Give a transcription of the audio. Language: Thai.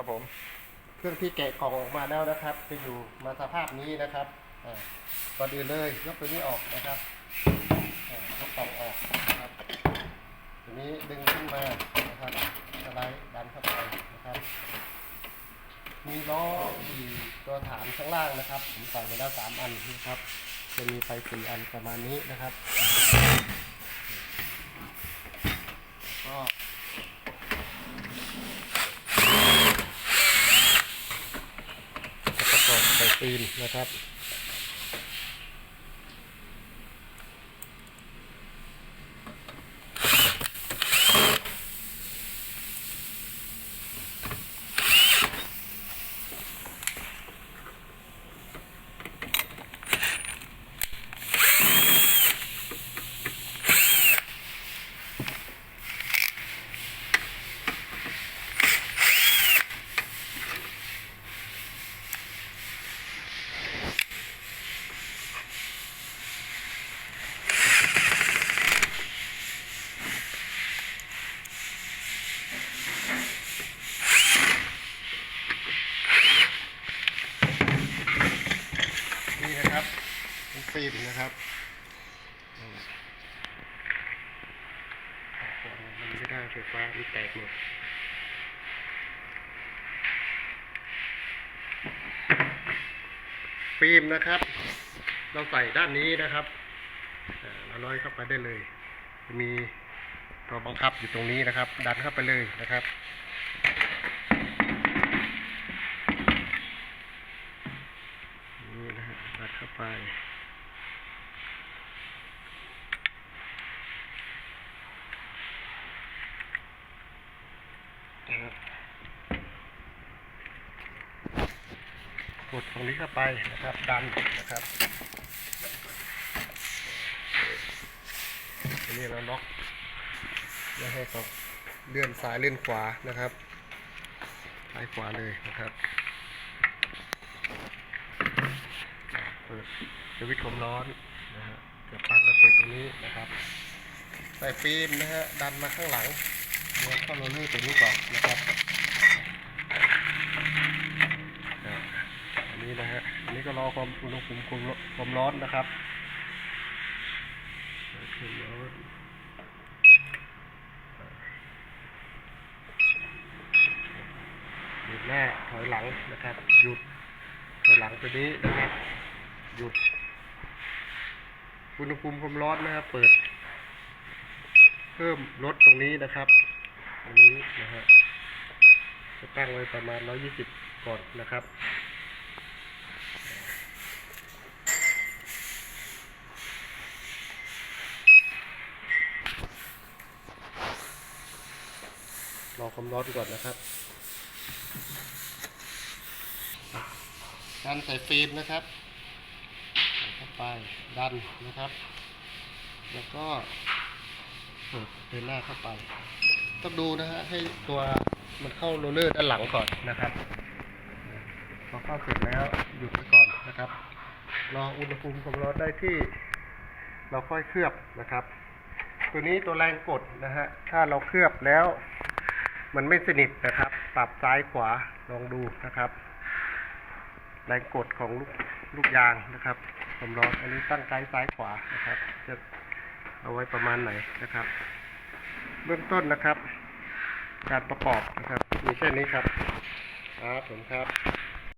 ครับผม เครื่องที่แกะกล่องออกมาแล้วนะครับ จะอยู่มาสภาพนี้นะครับก่อนอื่นเลยยกตัวนี้ออกนะครับยกกล่องออกนะครับตัวนี้ดึงขึ้นมานะครับสไลด์ดันเข้าไปนะครับ มีล้อที่ตัวฐานข้างล่างนะครับผมใส่ไปแล้วสามอันนะครับ จะมีไปสี่อันประมาณนี้นะครับก็ ประ ปื นี่นะครับ เป็นฟิล์มนะครับมันไม่ได้ไฟฟ้ามันแตกหมดฟิล์มนะครับ เราใส่ด้านนี้นะครับอ่าเราร้อยเข้าไปได้เลย มีตัวบังคับอยู่ตรงนี้นะครับ ดันเข้าไปเลยนะครับ นี่นะฮะดัดเข้าไป นะครับ กดตรงนี้เข้าไปนะครับ ดันนะครับอันนี้เราล็อกไม่ให้เขาเลื่อนซ้ายเลื่อนขวานะครับซ้ายขวาเลยนะครับเปิดสวิตช์ความร้อนนะฮะเกิดปลั๊กแล้วเปิดตรงนี้นะครับใส่ฟิล์มนะฮะดันมาข้างหลังเลี้ยวเข้าโรลเลอร์ตัวนี้ก่อนนะครับอ่าอั นี้นะฮะอันนี้ก็รอความอุณหภูมิความร้อนนะครับหยุดหน้าถอยหลังนะครับ หยุดถอยหลังตัวนี้นะครับ หยุดอุณหภูมิความร้อนนะครับ เปิด เพิ่มลดตรงนี้นะครับตรงนี้นะฮะจะตั้งไว้ประมาณ 120 ก่อนนะครับ ความร้อนก่อนนะครับ การใส่ฟิล์มนะครับใส่เข้าไปดันนะครับ แล้วก็เปิดเดินหน้าเข้าไป ต้องดูนะฮะให้ตัวมันเข้าโรลเลอร์ด้านหลังก่อนนะครับพอเข้าเสร็จแล้วหยุดไว้ก่อนนะครับรออุณหภูมิความร้อนได้ที่ เราค่อยเคลือบนะครับ ตัวนี้ตัวแรงกดนะฮะถ้าเราเคลือบแล้ว มันไม่สนิทนะครับ ปรับซ้ายขวาลองดูนะครับแรงกดของลูกลูกยางนะครับผมร้อนอันนี้ตั้งไกด์ซ้ายขวานะครับ จะเอาไว้ประมาณไหนนะครับ เบื้องต้นนะครับ การประกอบนะครับ มีแค่นี้ครับครับผมครับ